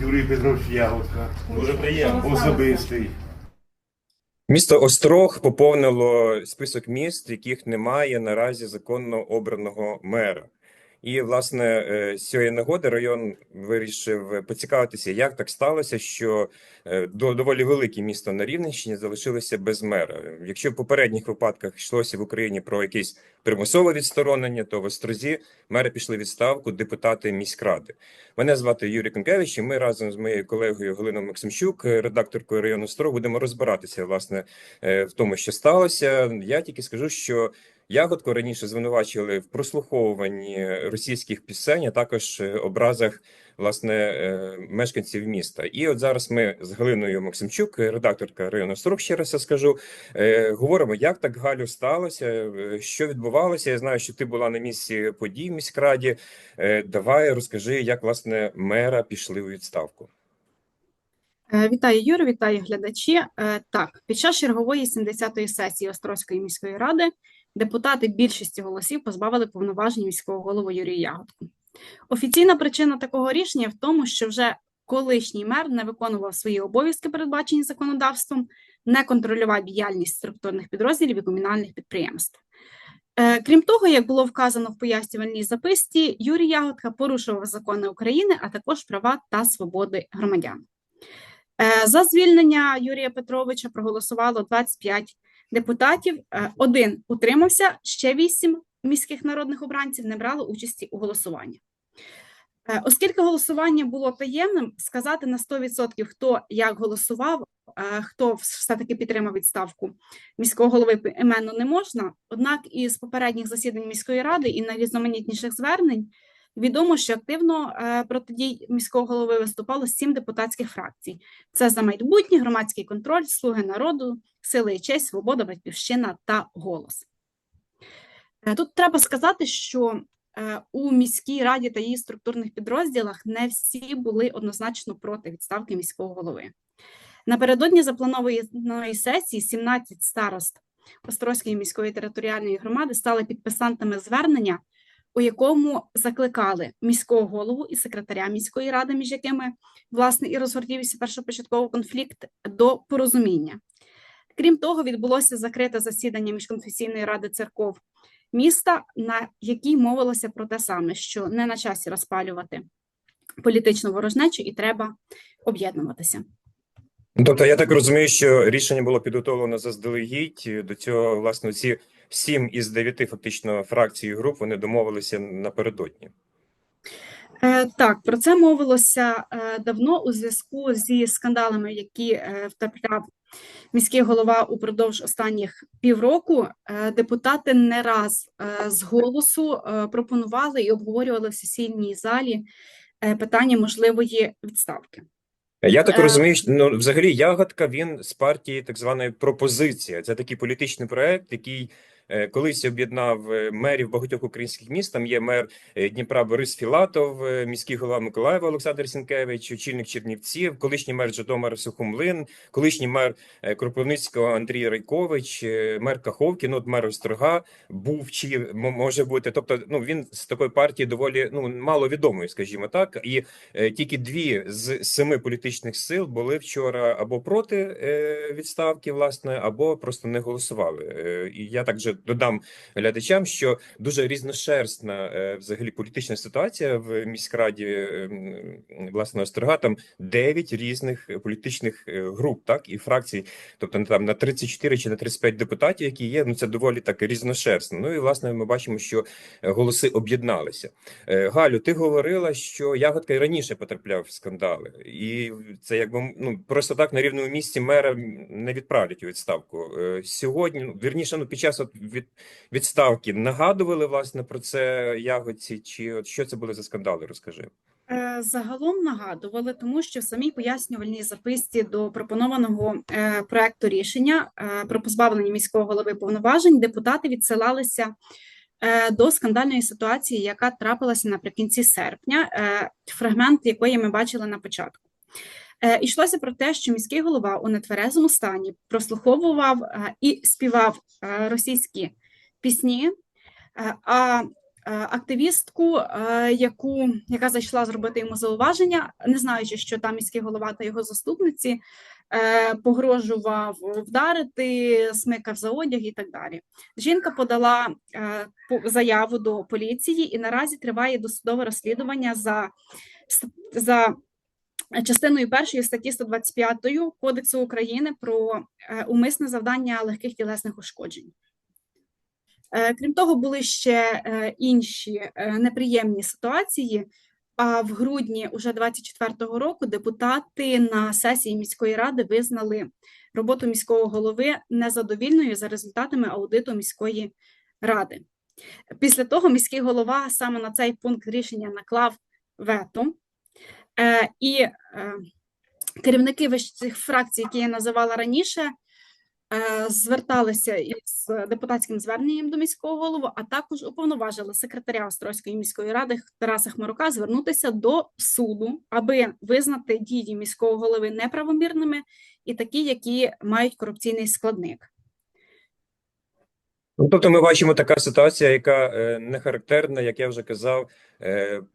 Юрій Петрович Ягодка. Дуже приємно. Особистий. Місто Острог поповнило список міст, яких немає наразі законно обраного мера. І, власне, е, з цієї нагоди район вирішив поцікавитися, як так сталося, що е, до- доволі велике місто на Рівненщині залишилося без мера. Якщо в попередніх випадках йшлося в Україні про якесь примусове відсторонення, то в Острозі мери пішли відставку депутати міськради. Мене звати Юрій Конкевич, і ми разом з моєю колегою Галиною Максимчук, е, редакторкою району Острог, будемо розбиратися власне в тому, що сталося. Я тільки скажу, що Ягодку раніше звинувачували в прослуховуванні російських пісень, а також образах власне е, мешканців міста. І от зараз ми з Галиною Максимчук, редакторка району Острог, ще раз я скажу, е, говоримо, як так Галю сталося, е, що відбувалося. Я знаю, що ти була на місці подій в міськраді. Давай розкажи, як власне мера пішли у відставку. Е, Вітаю, Юрій, вітаю глядачі. Е, Так, під час чергової 70-ї сесії Острозької міської ради депутати більшості голосів позбавили повноважень міського голову Юрія Ягодку. Офіційна причина такого рішення в тому, що вже колишній мер не виконував свої обов'язки, передбачені законодавством, не контролював діяльність структурних підрозділів і комунальних підприємств. Е, Крім того, як було вказано в пояснювальній записці, Юрій Ягодка порушував закони України, а також права та свободи громадян. Е, За звільнення Юрія Петровича проголосувало 25 депутатів. Е, Один утримався, ще вісім міських народних обранців не брали участі у голосуванні. Е, Оскільки голосування було таємним, сказати на 100% хто як голосував, хто все-таки підтримав відставку міського голови іменно не можна. Однак із попередніх засідань міської ради і найрізноманітніших звернень Відомо, що активно е, проти дій міського голови виступало сім депутатських фракцій: це за майбутнє, громадський контроль, слуги народу, сили і честь, свобода, батьківщина та голос. Е, Тут треба сказати, що е, у міській раді та її структурних підрозділах не всі були однозначно проти відставки міського голови. Напередодні запланованої сесії 17 старост Острозької міської територіальної громади стали підписантами звернення у якому закликали міського голову і секретаря міської ради, між якими власне і розгордівся першопочатковий конфлікт до порозуміння. Крім того, відбулося закрите засідання міжконфесійної ради церков міста, на якій мовилося про те саме, що не на часі розпалювати політичну ворожнечу і треба об'єднуватися. Ну, Тобто, я так розумію, що рішення було підготовлено заздалегідь. До цього, власне, ці сім із дев'яти фактично фракцій і груп вони домовилися напередодні. Е, Так, про це мовилося е, давно у зв'язку зі скандалами, які е, втрапляв міський голова упродовж останніх півроку. Депутати не раз з голосу пропонували і обговорювали в сесійній залі питання можливої відставки. Я так розумію, що ну, взагалі ягодка він з партії так званої пропозиція. Це такий політичний проект, який колись об'єднав е, мерів багатьох українських міст. Там є мер е, Дніпра Борис Філатов, е, міський голова Миколаєва Олександр Сінкевич, очільник Чернівців, колишній мер Житомира Сухомлин, колишній мер е, Кропивницького Андрій Райкович, е, мер Каховки, ну от мер Острога був чи може бути. Тобто, ну він з такої партії доволі ну маловідомий, скажімо так, і Е, Тільки дві з семи політичних сил були вчора або проти е, відставки, власне, або просто не голосували. Е, І я також додам глядачам, що дуже різношерстна е, взагалі політична ситуація в міськраді е, власне Острога. Там дев'ять різних політичних е, груп, так і фракцій. Тобто там на 34 чи на 35 депутатів, які є. Ну це доволі так різношерстно. Ну і власне ми бачимо, що голоси об'єдналися. Галю, ти говорила, що ягодка і раніше потрапляв в скандали, і це якби ну просто так на рівному місці мера не відправлять у відставку. Сьогодні, ну, вірніше, ну під час от від відставки нагадували власне про це ягодці, чи от що це були за скандали? Розкажи. Е, Загалом нагадували, тому що в самій пояснювальній записці до пропонованого е, проекту рішення е, про позбавлення міського голови повноважень депутати відсилалися до скандальної ситуації, яка трапилася наприкінці серпня, фрагмент якої ми бачили на початку. Е, Йшлося про те, що міський голова у нетверезому стані прослуховував е, і співав е, російські пісні, а активістку, яку, яка зайшла зробити йому зауваження, не знаючи, що там міський голова та його заступниці, погрожував вдарити, смикав за одяг і так далі. Жінка подала по- заяву до поліції, і наразі триває досудове розслідування за, за частиною першої статті 125 Кодексу України про е, умисне завдання легких тілесних ушкоджень. Е, Крім того, були ще е, інші неприємні ситуації. А в грудні уже 24-го року депутати на сесії міської ради визнали роботу міського голови незадовільною за результатами аудиту міської ради. Після того міський голова саме на цей пункт рішення наклав вето. Е, І е, керівники цих фракцій, які я називала раніше, е, зверталися із депутатським зверненням до міського голови, а також уповноважили секретаря Острозької міської ради Тараса Хмарука звернутися до суду, аби визнати дії міського голови неправомірними і такі, які мають корупційний складник. Ну, тобто ми бачимо така ситуація, яка не характерна, як я вже казав,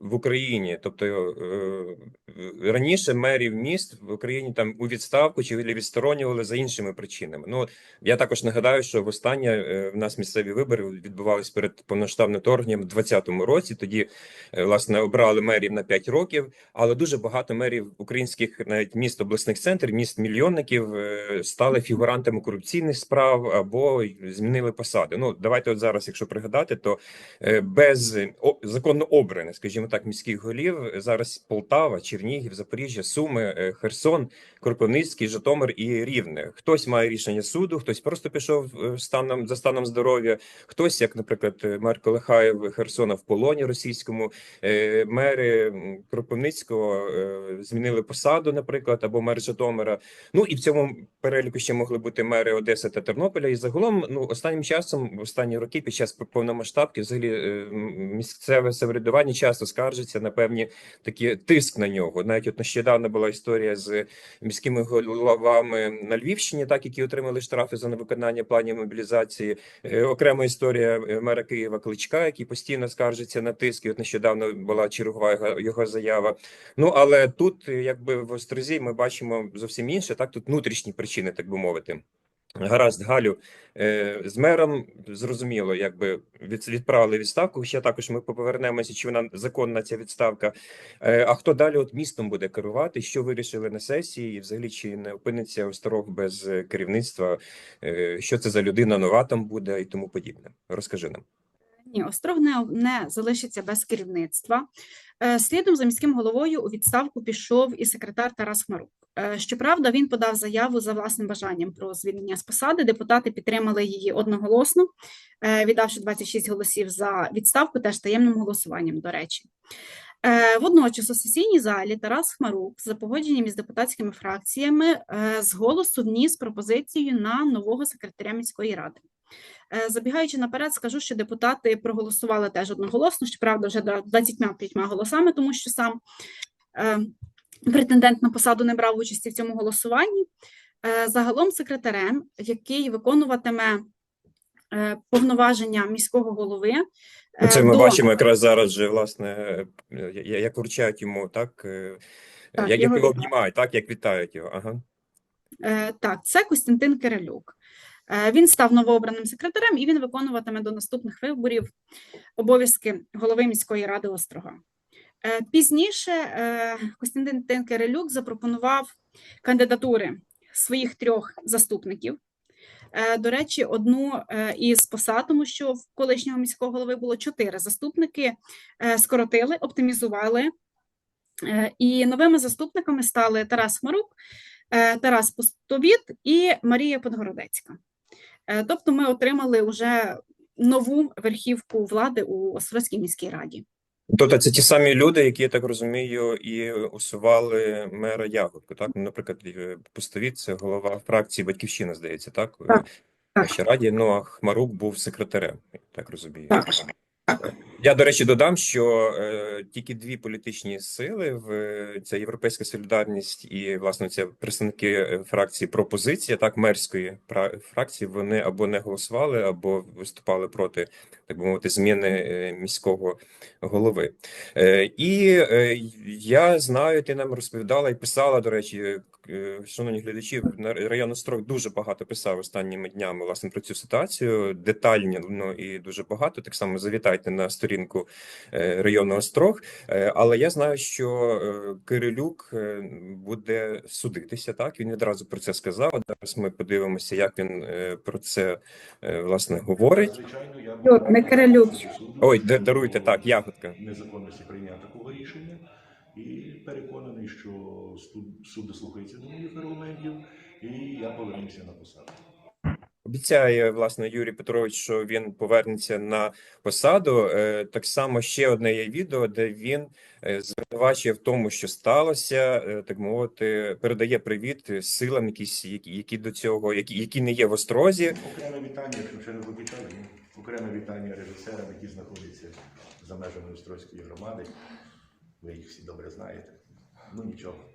в Україні. Тобто е, раніше мерів міст в Україні там у відставку чи відсторонювали за іншими причинами. Ну, я також нагадаю, що востаннє е, в нас місцеві вибори відбувались перед повноштабним вторгненням у 2020 році. Тоді, е, власне, обрали мерів на 5 років, але дуже багато мерів українських навіть міст обласних центрів, міст мільйонників е, стали фігурантами корупційних справ або змінили посади. Ну давайте от зараз, якщо пригадати, то е, без законно обраних, скажімо так, міських голів зараз Полтава, Чернігів, Запоріжжя, Суми, е, Херсон, Кропивницький, Житомир і Рівне. Хтось має рішення суду, хтось просто пішов е, станом за станом здоров'я. Хтось, як, наприклад, мер Колихаєв Херсона в полоні російському, е, мери Кропивницького змінили посаду, наприклад, або мер Житомира. Ну і в цьому переліку ще могли бути мери Одеси та Тернополя. І загалом, ну останнім часом, в останні роки, під час повномасштабки, взагалі місцеве самоврядування часто скаржиться на певні такі тиск на нього. Навіть от нещодавно була історія з міськими головами на Львівщині, так які отримали штрафи за невиконання планів мобілізації. Е, Окрема історія е, мера Києва Кличка, який постійно скаржиться на тиск. І от нещодавно була чергова його, його заява. Ну але тут, е, якби в Острозі, ми бачимо зовсім інше. Так, тут внутрішні причини, так би мовити. Гаразд, Галю, е, з мером зрозуміло, якби відправили відставку. Ще також ми повернемося, чи вона законна ця відставка. Е, а хто далі от містом буде керувати? Що вирішили на сесії? І взагалі чи не опиниться острог без е, керівництва? Що це за людина нова там буде і тому подібне? Розкажи нам. Ні, остров не, не залишиться без керівництва. Слідом за міським головою у відставку пішов і секретар Тарас Хмарук. Е, Щоправда, він подав заяву за власним бажанням про звільнення з посади. Депутати підтримали її одноголосно, е, віддавши 26 голосів за відставку, теж таємним голосуванням, до речі. Е, Водночас у сесійній залі Тарас Хмарук за погодженням із депутатськими фракціями з голосу вніс пропозицію на нового секретаря міської ради. Забігаючи наперед, скажу, що депутати проголосували теж одноголосно, щоправда, вже до 25 голосами, тому що сам претендент на посаду не брав участі в цьому голосуванні. Е, Загалом секретарем, який виконуватиме е, повноваження міського голови. е, Це ми до- бачимо якраз зараз же, власне, як вручають йому, так, Так, як його обнімають, так, як вітають його. Ага. Так, це Костянтин Кирилюк. Він став новообраним секретарем і він виконуватиме до наступних виборів обов'язки голови міської ради Острога. Е, Пізніше е, Костянтин Кирилюк запропонував кандидатури своїх трьох заступників. Е, До речі, одну із посад, тому що в колишнього міського голови було чотири заступники, скоротили, оптимізували. І новими заступниками стали Тарас Хмарук, е, Тарас Пустовіт і Марія Подгородецька. Тобто ми отримали вже нову верхівку влади у Острозькій міській раді. Тобто це ті самі люди, які, я так розумію, і усували мера Ягодку, так? Ну, Наприклад, Пустові Пустовіт – це голова фракції «Батьківщина», здається, так? Так, В Вашій раді, ну, а Хмарук був секретарем, я так розумію. Так. Я, до речі, додам, що е, тільки дві політичні сили в е, це Європейська Солідарність і власне це представники е, фракції пропозиція, так мерської фракції. Вони або не голосували, або виступали проти, так би мовити, зміни е, міського голови. Е, і е, я знаю, ти нам розповідала і писала, до речі, шановні глядачі, на район Острог дуже багато писав останніми днями власне про цю ситуацію. Детально ну, і дуже багато. Так само завітайте на сторінку е, району Острог. Е, Але я знаю, що е, Кирилюк буде судитися. Так він відразу про це сказав. Зараз ми подивимося, як він про це власне говорить. Звичайно, я не Кирилюк. Ой, да- даруйте, так, ягодка. Незаконності прийняття такого рішення і переконаний, що студ- суд дослухається до моїх аргументів, і я повернуся на посаду. Обіцяє власне Юрій Петрович, що він повернеться на посаду. Е, Так само ще одне є відео, де він е, звинувачує в тому, що сталося, е, так мовити, передає привіт силам, якісь які, до цього, які, які не є в острозі. Окреме вітання, якщо ще не ну, окреме вітання режисерам, які знаходяться за межами Острозької громади. Ви їх всі добре знаєте. Ну нічого.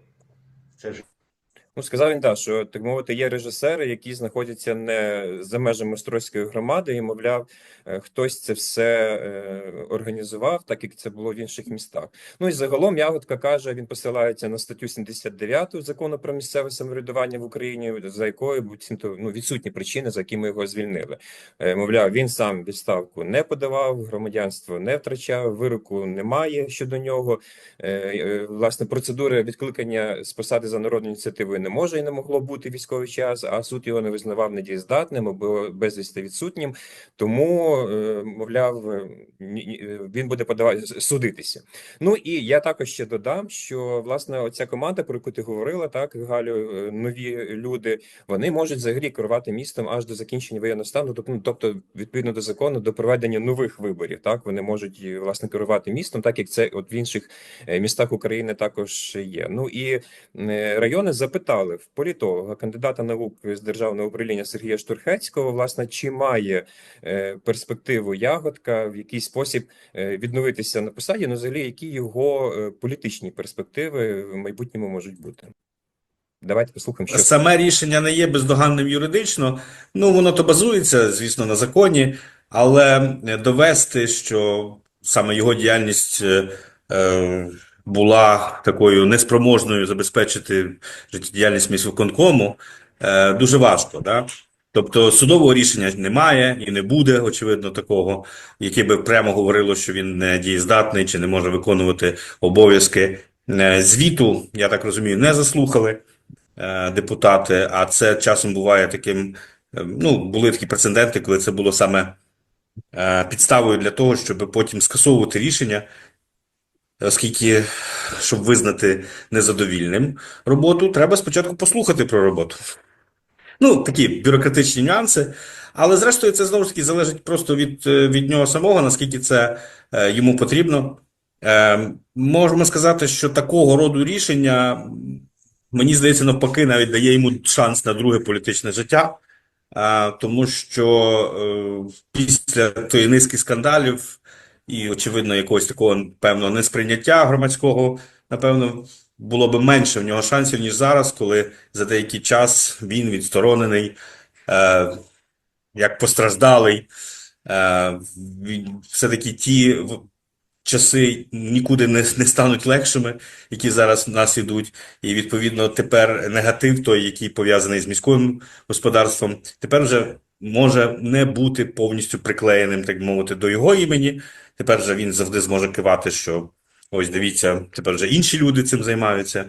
Ну, сказав він, так, що так мовити, є режисери, які знаходяться не за межами Острозької громади, і мовляв, е, хтось це все е, організував, так як це було в інших містах. Ну і загалом Ягодка каже, він посилається на статтю 79 закону про місцеве самоврядування в Україні, за якою буцімто ну, відсутні причини, за якими його звільнили. Е, Мовляв, він сам відставку не подавав, громадянство не втрачав, вироку немає щодо нього. Власне, процедури відкликання з посади за народною ініціативою не може і не могло бути військовий час, а суд його не визнавав недієздатним або безвісти відсутнім. Тому, е, мовляв, е, е, він буде подавати судитися. Ну і я також ще додам, що власне оця команда, про яку ти говорила, так Галю, нові люди, вони можуть взагалі керувати містом аж до закінчення воєнного стану, тобто, ну, тобто відповідно до закону, до проведення нових виборів. Так вони можуть власне керувати містом, так як це от в інших містах України також є. Ну і райони запитали в політолога, кандидата наук з державного управління Сергія Штурхецького, власне, чи має е, перспективу ягодка в який спосіб е, відновитися на посаді, ну взагалі, які його е, політичні перспективи в майбутньому можуть бути. Давайте послухаємо, що Саме рішення не є бездоганним юридично. Ну, воно то базується, звісно, на законі, але довести, що саме його діяльність е, була такою неспроможною забезпечити життєдіяльність міськвиконкому, е, дуже важко, да? Тобто судового рішення немає і не буде, очевидно, такого, яке би прямо говорило, що він не дієздатний чи не може виконувати обов'язки. Е, Звіту, я так розумію, не заслухали е, депутати, а це часом буває таким. е, Ну, були такі прецеденти, коли це було саме підставою для того, щоб потім скасовувати рішення, оскільки, щоб визнати незадовільним роботу, треба спочатку послухати про роботу. Ну, такі бюрократичні нюанси. Але зрештою, це знову ж таки залежить просто від, е, від нього самого, наскільки це е, йому потрібно. Е, можемо сказати, що такого роду рішення, мені здається, навпаки, навіть дає йому шанс на друге політичне життя, е, тому що е, після тої низки скандалів і, очевидно, якогось такого певного несприйняття громадського, напевно, було би менше в нього шансів, ніж зараз, коли за деякий час він відсторонений, е, як постраждалий. Е, все-таки ті часи нікуди не, не стануть легшими, які зараз в нас ідуть. І відповідно тепер негатив, той, який пов'язаний з міським господарством, тепер вже може не бути повністю приклеєним, так мовити, до його імені. Тепер вже він завжди зможе кивати, що ось дивіться, тепер вже інші люди цим займаються.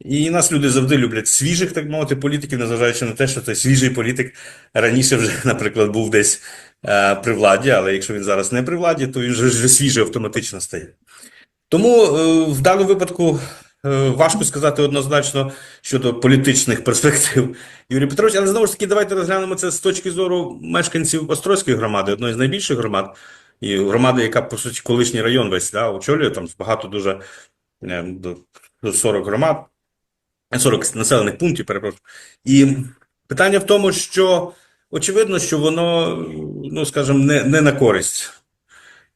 І нас люди завжди люблять свіжих, так мовити, політиків, незважаючи на те, що той свіжий політик раніше вже, наприклад, був десь е, при владі, але якщо він зараз не при владі, то він вже, свіжий автоматично стає. Тому е, в даному випадку важко сказати однозначно щодо політичних перспектив Юрія Петровича, але знову ж таки, давайте розглянемо це з точки зору мешканців Острозької громади, одної з найбільших громад, і громади, яка, по суті, колишній район весь да, очолює, там багато дуже е, до, до 40 громад, 40 населених пунктів, перепрошую. І питання в тому, що очевидно, що воно, ну, скажімо, не, не на користь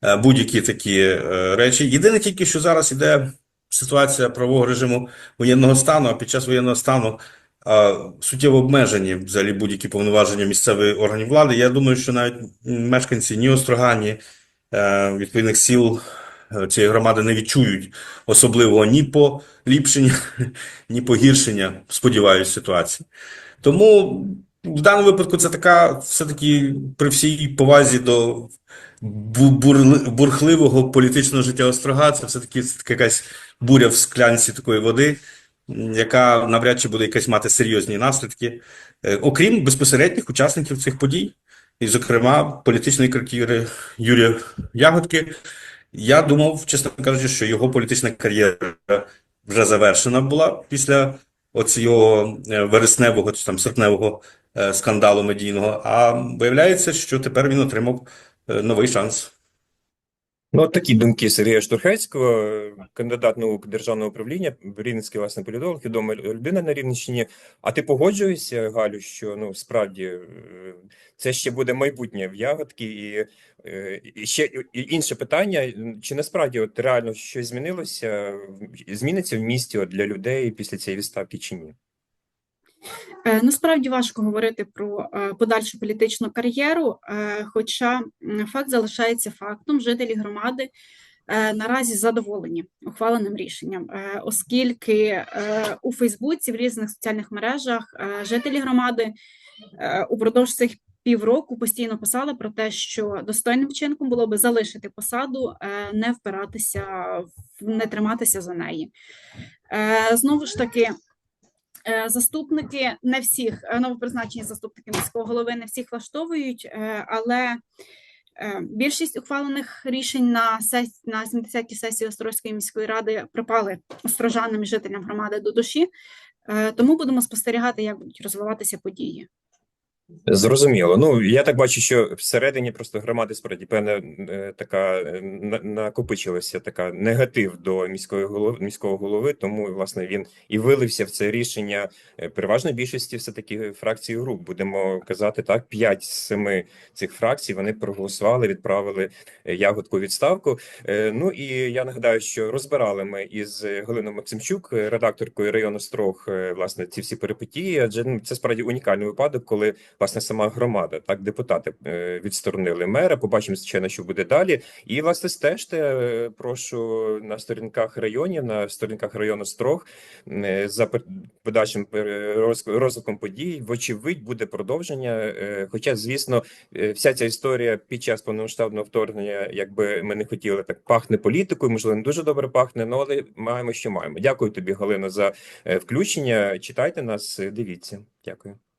е, будь-які такі е, речі. Єдине тільки, що зараз іде ситуація правового режиму воєнного стану, а під час воєнного стану е, суттєво обмежені взагалі будь-які повноваження місцевих органів влади. Я думаю, що навіть мешканці ні Острога, ні е, відповідних сіл е, цієї громади не відчують особливого ні поліпшення, ні погіршення, сподіваюся, ситуації. Тому в даному випадку це така, все-таки при всій повазі до бурхливого політичного життя Острога, це все-таки якась буря в склянці такої води, яка навряд чи буде якась мати серйозні наслідки, Е, окрім безпосередніх учасників цих подій, і, зокрема, політичної кар'єри Юрія Ягодки. Я думав, чесно кажучи, що його політична кар'єра вже завершена була після оцього е, вересневого чи там серпневого скандалу медійного. А виявляється, що тепер він отримав е, новий шанс. Ну, от такі думки Сергія Штурхецького, е, кандидат наук державного управління, рівненський власне політолог, відома людина на Рівненщині. А ти погоджуєшся, Галю, що ну справді е, це ще буде майбутнє в ягодки, і, е, і ще і інше питання: чи насправді от реально щось змінилося, зміниться в місті от, для людей після цієї відставки чи ні? Е, Насправді важко говорити про е, подальшу політичну кар'єру, е, хоча факт залишається фактом. Жителі громади наразі задоволені ухваленим рішенням, оскільки у Фейсбуці в різних соціальних мережах жителі громади упродовж цих півроку постійно писали про те, що достойним вчинком було би залишити посаду, не впиратися, не триматися за неї. Знову ж таки. Е, Заступники не всіх е, новопризначені заступники міського голови не всіх влаштовують, е, але більшість ухвалених рішень на сес... на 70-й сесії Острозької міської ради припали острожанам і жителям громади до душі. Тому будемо спостерігати, як будуть розвиватися події. Зрозуміло. Ну я так бачу, що всередині просто громади справді певна е, така е, на- накопичилася така негатив до міської голови міського голови. Тому власне він і вилився в це рішення е, переважної більшості все таки фракцій груп. Будемо казати так, п'ять з семи цих фракцій вони проголосували, відправили ягодку відставку. Ну і я нагадаю, що розбирали ми із Галиною Максимчук, редакторкою району Строг, власне, ці всі перипетії. Адже ну, це справді унікальний випадок, коли власне сама громада, так депутати е, відсторонили мера. Побачимо, звичайно, що буде далі. І власне стежте, е, прошу на сторінках районів, на сторінках району Строг е, за подальшим розвитком подій. Вочевидь, буде продовження. Хоча, звісно, вся ця історія під час повномасштабного вторгнення, якби ми не хотіли, так пахне політикою, можливо, не дуже добре пахне. Ну але маємо, що маємо. Дякую тобі, Галина, за включення. Читайте нас, дивіться. Дякую.